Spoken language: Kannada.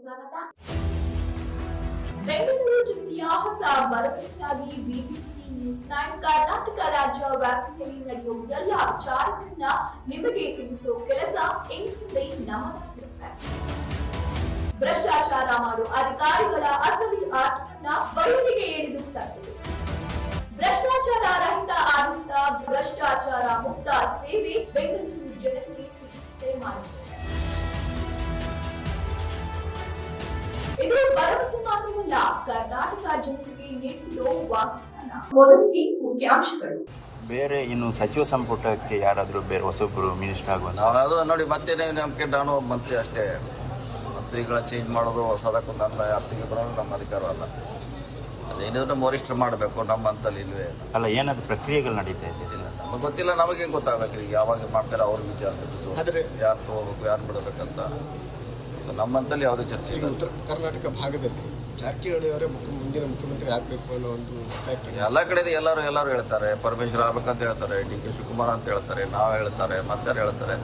ಸ್ವಾಗತ. ಬೆಂಗಳೂರು ಹೊಸ ಬಿಬಿಎಂಪಿ ನ್ಯೂಸ್ ನೈನ್ ಕರ್ನಾಟಕ ರಾಜ್ಯ ವ್ಯಾಪ್ತಿಯಲ್ಲಿ ನಡೆಯುವ ಎಲ್ಲ ವಿಚಾರಗಳನ್ನ ನಿಮಗೆ ತಿಳಿಸುವ ಕೆಲಸ ಎಂದಿನಿಂದ ಭ್ರಷ್ಟಾಚಾರ ಮಾಡುವ ಅಧಿಕಾರಿಗಳ ಇದು ಭರವಸೆ ಮಾತ್ರವಲ್ಲ ಕರ್ನಾಟಕ ಜನತೆಗೆ ನೀಡುತ್ತಿರೋ ವಾಗ್ದಾನ. ಮೊದಲಿಗೆ ಮುಖ್ಯಾಂಶಗಳು. ಬೇರೆ ಇನ್ನು ಸಚಿವ ಸಂಪುಟಕ್ಕೆ ಯಾರಾದರೂ ಬೇರೆ ಹೊಸೊಬ್ಬರು ಮಿನಿಸ್ಟರ್ ಆಗುವಂತ ನಾವು ಅದು ನೋಡಿ ಮತ್ತೆ ನಮ್ಗೆ ನಾನು ಒಬ್ಬ ಮಂತ್ರಿ ಅಷ್ಟೇ. ಮಂತ್ರಿಗಳ ಚೇಂಜ್ ಮಾಡೋದು ಹೊಸದಕ್ಕೂ ನನ್ನ ಯಾರಿಗೆ ಬರೋದು ನಮ್ಮ ಅಧಿಕಾರ ಅಲ್ಲ. ಅದೇನೋ ನಮ್ಮ ವರಿಷ್ಠರು ಮಾಡಬೇಕು ನಮ್ಮ ಅಂತಲ್ಲಿ ಇಲ್ವೇ ಇಲ್ಲ. ಅಲ್ಲ ಏನಾದ್ರು ಪ್ರಕ್ರಿಯೆಗಳು ನಡೀತಾ ಇದೆ? ಇಲ್ಲ ನಮಗೆ ಗೊತ್ತಿಲ್ಲ ನಮಗೇನು ಹೆಂಗೆ ಗೊತ್ತಾಗಬೇಕು ಈಗ ಯಾವಾಗ ಮಾಡ್ತಾರೆ ಅವ್ರಿಗೆ ವಿಚಾರ ಬಿಟ್ಟು ಆದರೆ- ಯಾರು ತಗೋಬೇಕು ಯಾರು ಬಿಡಬೇಕಂತ. ಸೊ ನಮ್ಮಂತಲ್ಲಿ ಯಾವುದೇ ಚರ್ಚೆ ಇಲ್ಲ. ಉತ್ತರ ಕರ್ನಾಟಕ ಭಾಗದಲ್ಲಿ ಜಾರಕಿಹೊಳಿ ಅವರೇ ಮುಂದಿನ ಮುಖ್ಯಮಂತ್ರಿ ಆಗಬೇಕು ಅನ್ನೋ ಒಂದು ಎಲ್ಲ ಕಡೆ ಎಲ್ಲರೂ ಎಲ್ಲರೂ ಹೇಳ್ತಾರೆ ಪರಮೇಶ್ವರ್ ಆಗ್ಬೇಕಂತ ಹೇಳ್ತಾರೆ ಡಿ ಕೆ ಶಿವಕುಮಾರ್ ಅಂತ ಹೇಳ್ತಾರೆ ನಾವು ಹೇಳ್ತಾರೆ ಮತ್ತಾರು ಹೇಳ್ತಾರೆ.